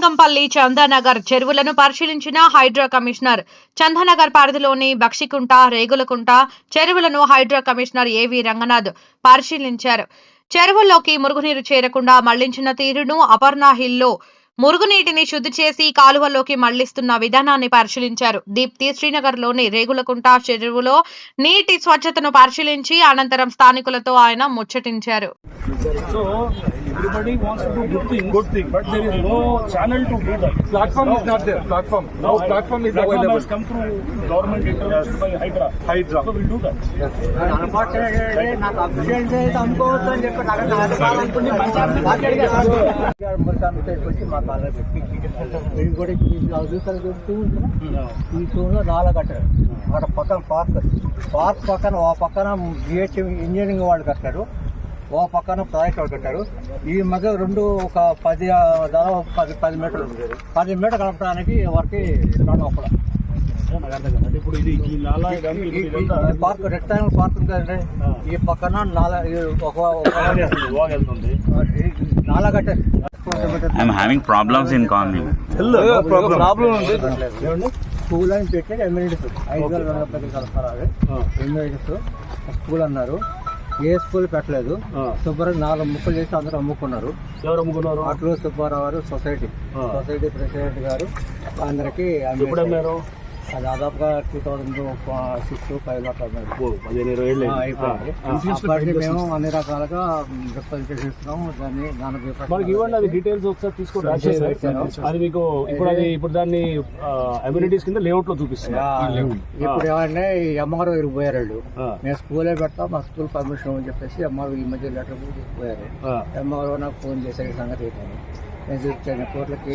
పోచంపల్లి చందానగర్ చెరువులను పరిశీలించిన hydro commissioner Chandanagar పరిధిలోని బక్షికుంట రేగులకుంట చెరువులను హైడ్రో కమిషనర్ ఏవి రంగనాథ్ పరిశీలించారు. చెరువుల్లోకి మురుగునీరు చేరకుండా మళ్ళించిన తీరును అపర్ణా హిల్లో మురుగునీటిని శుద్ధి చేసి కాలువల్లోకి మళ్ళిస్తున్న విధానాన్ని పరిశీలించారు. దీప్తి శ్రీనగర్లోని రేగులకుంట చెరువులో నీటి స్వచ్ఛతను పరిశీలించి అనంతరం స్థానికులతో ఆయన ముచ్చటించారు. So everybody wants to do good things, good thing, but there is no channel to do that. Platform is not there. Platform. No platform is Platform available. has come through government intervention by Hydra. Hydra. So we'll do that. Unfortunately నాకు official చేసి అమ్ముకోవచ్చు అని చెప్పి నాకు పెట్టి ఇది కూడా ఇప్పుడు చూస్తారు చూస్తూ ఉంటున్నా ఈ టూలో నాలుగు కట్టారు అక్కడ పక్కన పార్క్ పార్క్ పక్కన ఓ పక్కన జిహెచ్ ఇంజనీరింగ్ వాళ్ళు కట్టారు ఓ పక్కన ప్రాజెక్ట్ కట్టారు. ఈ మధ్య రెండు ఒక పది దాదాపు పది పది మీటర్లు. పది మీటర్ కలపడానికి ఎవరికి రెండు ఒకడ అంటే ఇప్పుడు ఇది ఈ నాలా కానీ ఇది ఇదంతా పార్క్ రెక్టాంగిల్ పార్క్ ఉంది కదండి ఈ పక్కన నాలా ఒక ఒక వాగ్ వెళ్తుంది నాలా కట్టారు I'm having problems in calling. Problem ఉంది. స్కూల్ అని పెట్టి ఎమ్యూనిటీస్ ఐదు వేల రెండు అది ఎమ్యూనిటీస్ స్కూల్ అన్నారు. ఏ స్కూల్ పెట్టలేదు. శుభ్రంగా నాలుగు ముక్కలు చేసి అందరూ అమ్ముకున్నారు. ఎవరు అమ్ముకున్నారు? అట్లు సుబ్బారావు గారు సొసైటీ. సొసైటీ ప్రెసిడెంట్ గారు అందరికి అమ్మారు దాదాపుగా టూ థౌజండ్ సిక్స్ ఫైవ్లో పదిహేను ఇరవై ఏళ్ళు ఆ, అయిపోయింది. అప్పటికి మేము అన్ని రకాలుగా చేస్తున్నాము దాన్ని దాని మనకి ఇవ్వండి అది డీటెయిల్స్ ఒకసారి తీసుకోండి. అది మీకు ఇప్పుడు అది ఇప్పుడు దాన్ని అమ్యూనిటీస్ కింద లేఅవుట్లో చూపిస్తుంది ఇప్పుడు ఏమంటే ఈ అమ్మగారు వీరికి పోయారు వాళ్ళు. నేను స్కూలే పెడతా మా స్కూల్ పర్మిషన్ అని చెప్పేసి అమ్మగారు ఈ మధ్య లెటర్ పోయారు. అమ్మగారు నాకు ఫోన్ ఈ సంగతి ఏంటని.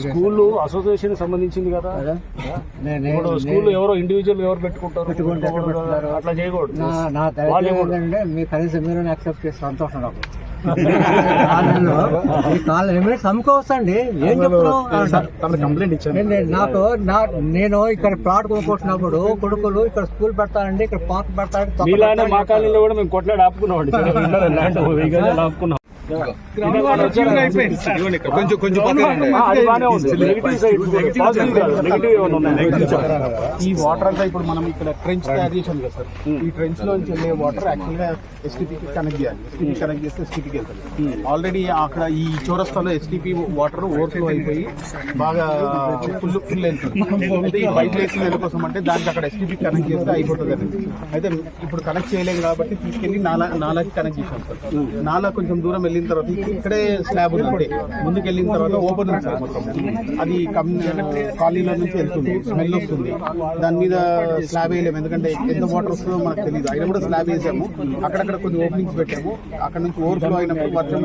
స్కూల్ అసోసియేషన్ సంబంధించింది కదా? ఇప్పుడు స్కూల్ ఎవరో ఇండివిజువల్ ఎవరు పెట్టుకుంటారు? అట్లా చేయకూడదు. నా? ఏంటంటే మీ కనీసం మీరు యాక్సెప్ట్ చేసి సంతోషం నాకు. అమ్ముకోవచ్చండి ఏం చెప్తున్నావు? నాకు నా నేను ఇక్కడ ప్లాట్ కొనుక్కొచ్చినప్పుడు కొడుకులు ఇక్కడ స్కూల్ పెడతానండి ఇక్కడ పార్క్ పెడతానండి మా. కాలనీలో కూడా మేము కొట్లాడి ఆపుకున్నాం కొంచెం కొంచెం ఈ వాటర్ అంతా ఇప్పుడు మనం ఇక్కడ ట్రెంచ్ తయారు చేసాం కదా సార్. ఈ ట్రెంచ్ లోంచి వెళ్ళే వాటర్ యాక్చువల్గా ఎస్టీపీకి కనెక్ట్ చేయాలి ఎస్టీపీ కనెక్ట్ చేస్తే ఎస్టీపీకి వెళ్తాం ఆల్రెడీ అక్కడ ఈ చౌరస్తాలో ఎస్టీపీ వాటర్ ఓవర్ఫ్లో అయిపోయి బాగా ఫుల్ ఫుల్ వెళ్తుంది అయితే ఈ వేసిన కోసం అంటే దానికి అక్కడ ఎస్టీపీ కనెక్ట్ చేస్తే అయిపోతుంది అయితే ఇప్పుడు కనెక్ట్ చేయలేం కాబట్టి తీసుకెళ్ళి నాలా నాలాకి కనెక్ట్ చేసాం సార్ నాలా కొంచెం దూరం వెళ్ళి వెళ్ళిన తర్వాత ఇక్కడే స్లాబ్ ఉంది అంతే. ముందుకు వెళ్ళిన తర్వాత ఓపెన్ ఉంది సార్ మొత్తం. అది కాలనీలో నుంచి వెళ్తుంది. స్మెల్ వస్తుంది. దాని మీద స్లాబ్ వేయలేము. ఎందుకంటే ఎంత వాటర్ వస్తుందో మనకు తెలియదు అయినా కూడా స్లాబ్ వేసాము. అక్కడక్కడ కొన్ని ఓపెనింగ్స్ పెట్టాము. అక్కడ నుంచి ఓవర్ఫ్లో అయినప్పుడు వర్షం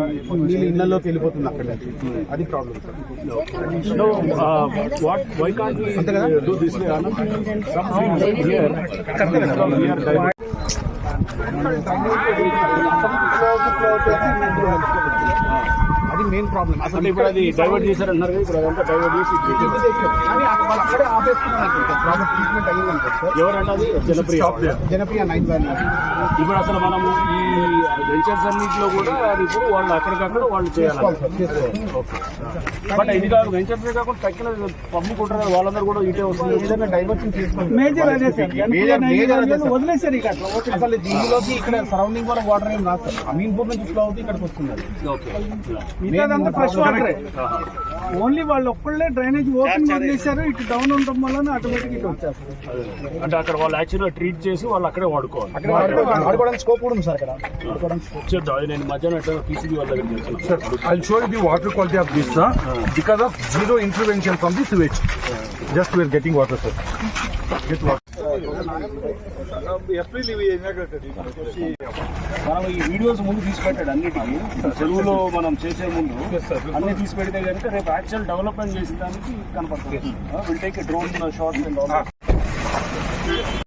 నీళ్ళు ఇళ్ళలోకి వెళ్ళిపోతుంది అక్కడ. అది ప్రాబ్లం సార్ కాంట్ అంతే కదా? 在外面不要出来啊 అది మెయిన్ ప్రాబ్లం అసలు ఇప్పుడు అది డైవర్ట్ చేశారన్నారు కదా, ఇప్పుడు అదంతా డైవర్ట్ చేసి కానీ వాళ్ళు అక్కడే ఆపేస్తున్నారు ప్రాబ్లం ట్రీట్మెంట్ అయ్యింది అనుకో సార్ ఎవరంటే అది? జనప్రియ. జనప్రియ నైట్ వ్యాలీ ఇప్పుడు అసలు మనము ఈ వెంచర్స్ అన్నింటిలో కూడా అది ఇప్పుడు వాళ్ళు అక్కడికక్కడ వాళ్ళు చేయాలి. బట్ ఇది కాదు వెంచర్స్ కాకుండా తక్కిన కదా, వాళ్ళందరూ కూడా ఇటే వస్తుంది ఏదైనా డైవర్షన్ చేసుకోవాలి మేజర్ అదే సార్. మేజర్ మేజర్ అదే సార్. వదిలేశారు ఇక అట్లా. అసలు దీనిలోకి ఇక్కడ సరౌండింగ్ కూడా వాటర్ ఏం రాదు సార్. అమీన్పూర్ నుంచి ఫ్లో అవుతుంది ఇక్కడికి వస్తుంది అది. మిగతాదంతా ఫ్రెష్ వాటరే ఓన్లీ వాళ్ళు ఒక్కళ్ళే డ్రైనేజ్ ఓపెన్ వదిలేశారు ఇటు డౌన్ ఉండడం వల్ల ఆటోమేటిక్ ఇటు వచ్చేస్తారు. అంటే అక్కడ వాళ్ళు యాక్చువల్గా ట్రీట్ చేసి వాళ్ళు అక్కడే వాడుకోవాలి. అక్కడ స్కోప్ కూడా ఉంది సార్ అక్కడ. చేద్దాం నేను మధ్యాహ్నం ఎట్లా పీసీబీ వాళ్ళ దగ్గరికి వెళ్తున్నాను I'll show you the water quality of this, sir. Because of zero intervention from the sewage. Just we are getting water, sir. మనం ఈ వీడియోస్ ముందు తీసి పెట్టాడు అన్నిటికీ చెరువులో మనం చేసే ముందు అన్ని తీసి పెడితే కనుక రేపు యాక్చువల్ డెవలప్మెంట్ చేసిన దానికి కనపడుతుంది will take drone shots and all